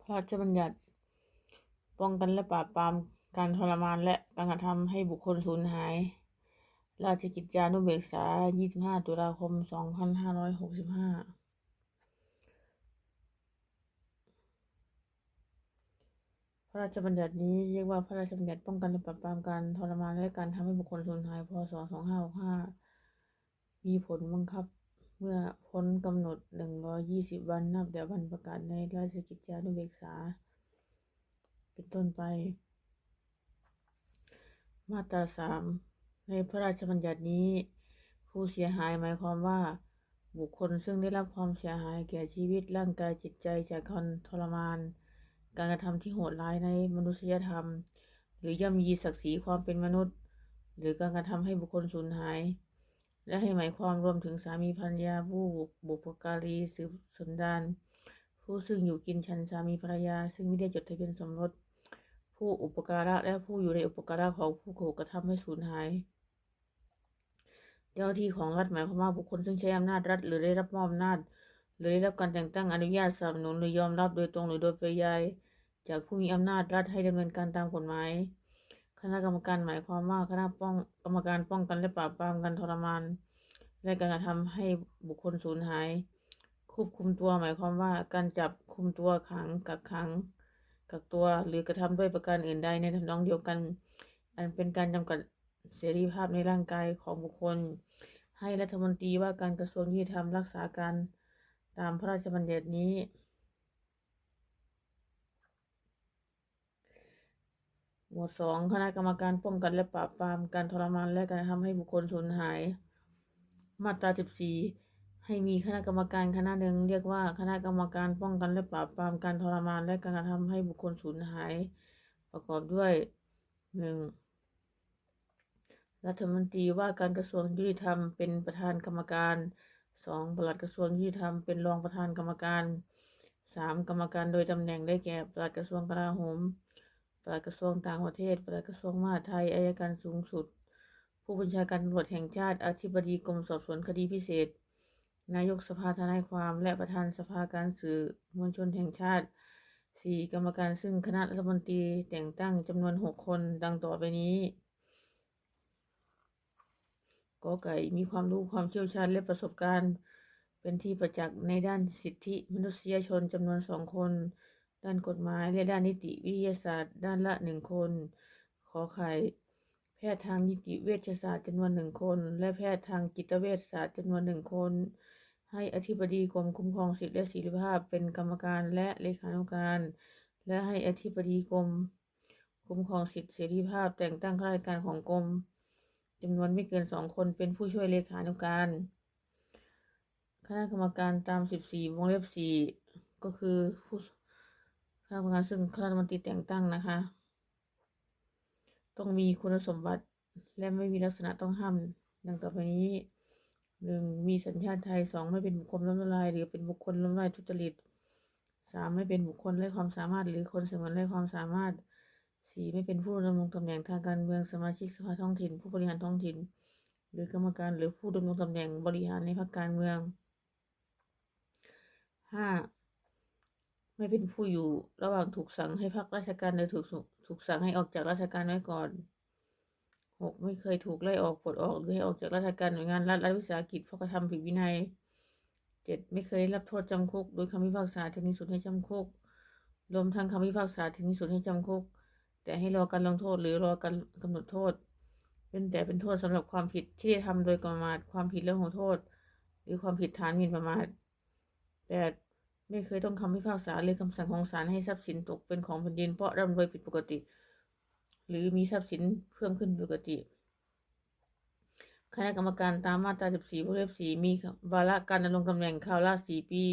พระราชบัญญัติป้องกันและปราบปรามการทรมานและการกระทำให้บุคคลสูญหาย ราชกิจจานุเบกษา 25 ตุลาคม 2565พระราชบัญญัตินี้เรียกว่าพระราชบัญญัติป้องกันและปราบปรามการทรมานและการทำให้บุคคลสูญหาย พ.ศ.2565 มีผลบังคับ เมื่อพ้นกำหนด 120 วันนับแต่วันประกาศในราชกิจจานุเบกษา เป็นต้นไป มาตรา3ในพระราชบัญญัตินี้ ผู้เสียหายหมายความว่า บุคคลซึ่งได้รับความเสียหายแก่ชีวิตร่างกายจิตใจจากการทรมาน การกระทำที่โหดร้ายในมนุษยธรรม หรือย่ำยีศักดิ์ศรีความเป็นมนุษย์ หรือการกระทำให้บุคคลสูญหาย และให้หมายความรวมถึงสามีภรรยาผู้บุพการีสืบสันดานผู้ซึ่งอยู่กินฉันสามีภรรยา ซึ่งไม่ได้จดทะเบียนสมรส ผู้อุปการะและผู้อยู่ในอุปการะของผู้ถูกกระทำให้สูญหาย เจ้าหน้าที่ของรัฐหมายความว่าบุคคลซึ่งใช้อำนาจรัฐ หรือได้รับมอบอำนาจ หรือได้รับการแต่งตั้งอนุญาตสนับสนุนหรือยอมรับโดยตรงหรือโดยปริยายจากผู้มีอำนาจรัฐให้ดำเนินการตามกฎหมาย คณะกรรมการหมายความว่าคณะป้องกรรมการป้องกันและปราบปรามการทรมาน และการกระทำให้บุคคลสูญหาย ควบคุมตัวหมายความว่าการจับคุมตัวขังกักขังกักตัวหรือกระทำด้วยประการอื่นใดในทำนองเดียวกัน อันเป็นการจำกัดเสรีภาพในร่างกายของบุคคล ให้รัฐมนตรีว่าการกระทรวงยุติธรรมรักษาการตามพระราชบัญญัตินี้ หมวดสองคณะกรรมการป้องกันและปราบปรามการทรมานและการทำให้บุคคลสูญหาย มาตราสิบสี่ให้มีคณะกรรมการคณะหนึ่งเรียกว่าคณะกรรมการป้องกันและปราบปรามการทรมานและการกระทำให้บุคคลสูญหาย ประกอบด้วยหนึ่งรัฐมนตรีว่าการกระทรวงยุติธรรมเป็นประธานกรรมการสองปลัดกระทรวงยุติธรรมเป็นรองประธานกรรมการสามกรรมการโดยตำแหน่งได้แก่ปลัดกระทรวงกลาโหม ปลัดกระทรวงต่างประเทศ ปลัดกระทรวงมหาดไทยอัยการสูงสุด ผู้บัญชาการตำรวจแห่งชาติ อธิบดีกรมสอบสวนคดีพิเศษ นายกสภาทนายความ และประธานสภาการสื่อมวลชนแห่งชาติสี่กรรมการซึ่งคณะรัฐมนตรีแต่งตั้งจำนวนหกคนดังต่อไปนี้กอไก่มีความรู้ความเชี่ยวชาญและประสบการณ์ เป็นที่ประจักษ์ในด้านสิทธิมนุษยชนจำนวนสองคน ด้านกฎหมายและด้านนิติวิทยาศาสตร์ ด้านละหนึ่งคน ขอไข่แพทย์ทางนิติเวชศาสตร์จำนวนหนึ่งคน และแพทย์ทางจิตเวชศาสตร์จำนวนหนึ่งคน ให้อธิบดีกรมคุ้มครองสิทธิและเสรีภาพเป็นกรรมการและเลขานุการ และให้อธิบดีกรมคุ้มครองสิทธิเสรีภาพ แต่งตั้งข้าราชการของกรมจำนวนไม่เกินสองคนเป็นผู้ช่วยเลขานุการ คณะกรรมการตาม 14 วงเล็บ 4 ก็คือผู้ คณะกรรมการซึ่งคณะรัฐมนตรีแต่งตั้งนะคะ ต้องมีคุณสมบัติและไม่มีลักษณะต้องห้ามดังต่อไปนี้หนึ่งมีสัญชาติไทยสองไม่เป็นบุคคลล้มละลาย หรือเป็นบุคคลล้มละลายทุจริตสามไม่เป็นบุคคลไร้ความสามารถ หรือคนสมวนไร้ความสามารถสี่ไม่เป็นผู้ดำรงตำแหน่งทางการเมืองสมาชิกสภาท้องถิ่น ผู้บริหารท้องถิ่น หรือกรรมการหรือผู้ดำรงตำแหน่งบริหารในพรรคการเมืองห้า ไม่เป็นผู้อยู่ ระหว่างถูกสั่งให้พักราชการหรือถูกถูกสั่งให้ออกจากราชการไว้ก่อนหกไม่เคยถูกไล่ออกปลดออกหรือให้ออกจากราชการหน่วยงานรัฐรัฐวิสาหกิจเพราะกระทำผิดวินัยเจ็ดไม่เคยได้รับโทษจำคุก โดยคำพิพากษาถึงที่สุดให้จำคุก รวมทั้งคำพิพากษาถึงที่สุดให้จำคุก แต่ให้รอการลงโทษหรือรอการกำหนดโทษ เป็นแต่เป็นโทษสำหรับความผิดที่ได้ทำโดยประมาทความผิดเรื่องของโทษ หรือความผิดฐานหมิ่นประมาทแปด ไม่เคยต้องคำพิพากษาหรือคำสั่งของศาลให้ทรัพย์สินตกเป็นของแผ่นดินเพราะร่ำรวยผิดปกติ หรือมีทรัพย์สินเพิ่มขึ้นปกติ คณะกรรมการตามมาตรา 14วงเล็บ4มีวาระการดำรงตำแหน่งคราวละ4ปี